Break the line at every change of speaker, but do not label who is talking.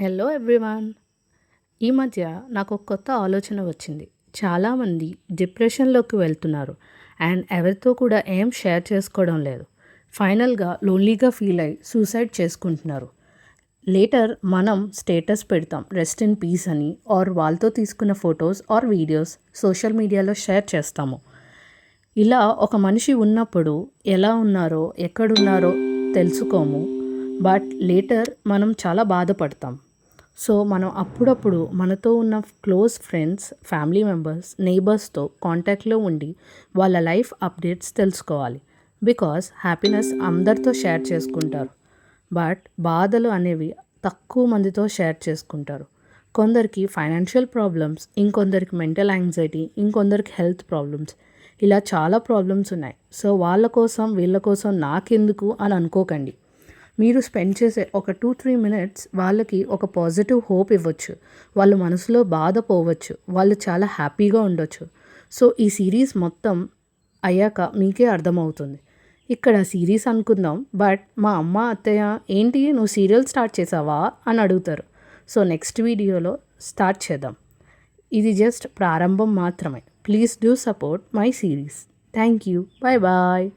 Hello everyone ఈ మధ్య నాకు ఒక కొత్త ఆలోచన వచ్చింది. చాలామంది డిప్రెషన్లోకి వెళ్తున్నారు అండ్ ఎవరితో కూడా ఏం షేర్ చేసుకోవడం లేదు. ఫైనల్గా లోన్లీగా ఫీల్ అయ్యి సూసైడ్ చేసుకుంటున్నారు. లేటర్ మనం స్టేటస్ పెడతాం రెస్ట్ ఇన్ పీస్ అని ఆర్ వాళ్ళతో తీసుకున్న ఫొటోస్ ఆర్ వీడియోస్ సోషల్ మీడియాలో షేర్ చేస్తాము. ఇలా ఒక మనిషి ఉన్నప్పుడు ఎలా ఉన్నారో ఎక్కడున్నారో తెలుసుకోము. బట్ లేటర్ మనం చాలా బాధపడతాం. సో మనం అప్పుడప్పుడు మనతో ఉన్న క్లోజ్ ఫ్రెండ్స్ ఫ్యామిలీ మెంబర్స్ నైబర్స్తో కాంటాక్ట్లో ఉండి వాళ్ళ లైఫ్ అప్డేట్స్ తెలుసుకోవాలి. బికాస్ హ్యాపీనెస్ అందరితో షేర్ చేసుకుంటారు. బట్ బాధలు అనేవి తక్కువ మందితో షేర్ చేసుకుంటారు. కొందరికి ఫైనాన్షియల్ ప్రాబ్లమ్స్ ఇంకొందరికి మెంటల్ యాంగ్జైటీ ఇంకొందరికి హెల్త్ ప్రాబ్లమ్స్ ఇలా చాలా ప్రాబ్లమ్స్ ఉన్నాయి. సో వాళ్ళ కోసం వీళ్ళ కోసం నాకెందుకు అని అనుకోకండి. మీరు స్పెండ్ చేసే ఒక టూ త్రీ మినిట్స్ వాళ్ళకి ఒక పాజిటివ్ హోప్ ఇవ్వచ్చు. వాళ్ళ మనసులో బాధ పోవచ్చు. వాళ్ళు చాలా హ్యాపీగా ఉండొచ్చు. సో ఈ సిరీస్ మొత్తం అయ్యాక మీకే అర్థమవుతుంది. ఇక్కడ సిరీస్ అనుకుందాం. బట్ మా అమ్మ అత్తయ్య ఏంటి? నువ్వు సీరియల్ స్టార్ట్ చేసావా? అని అడుగుతారు. సో నెక్స్ట్ వీడియోలో స్టార్ట్ చేద్దాం. ఇది జస్ట్ ప్రారంభం మాత్రమే. Please do support my series thank you bye bye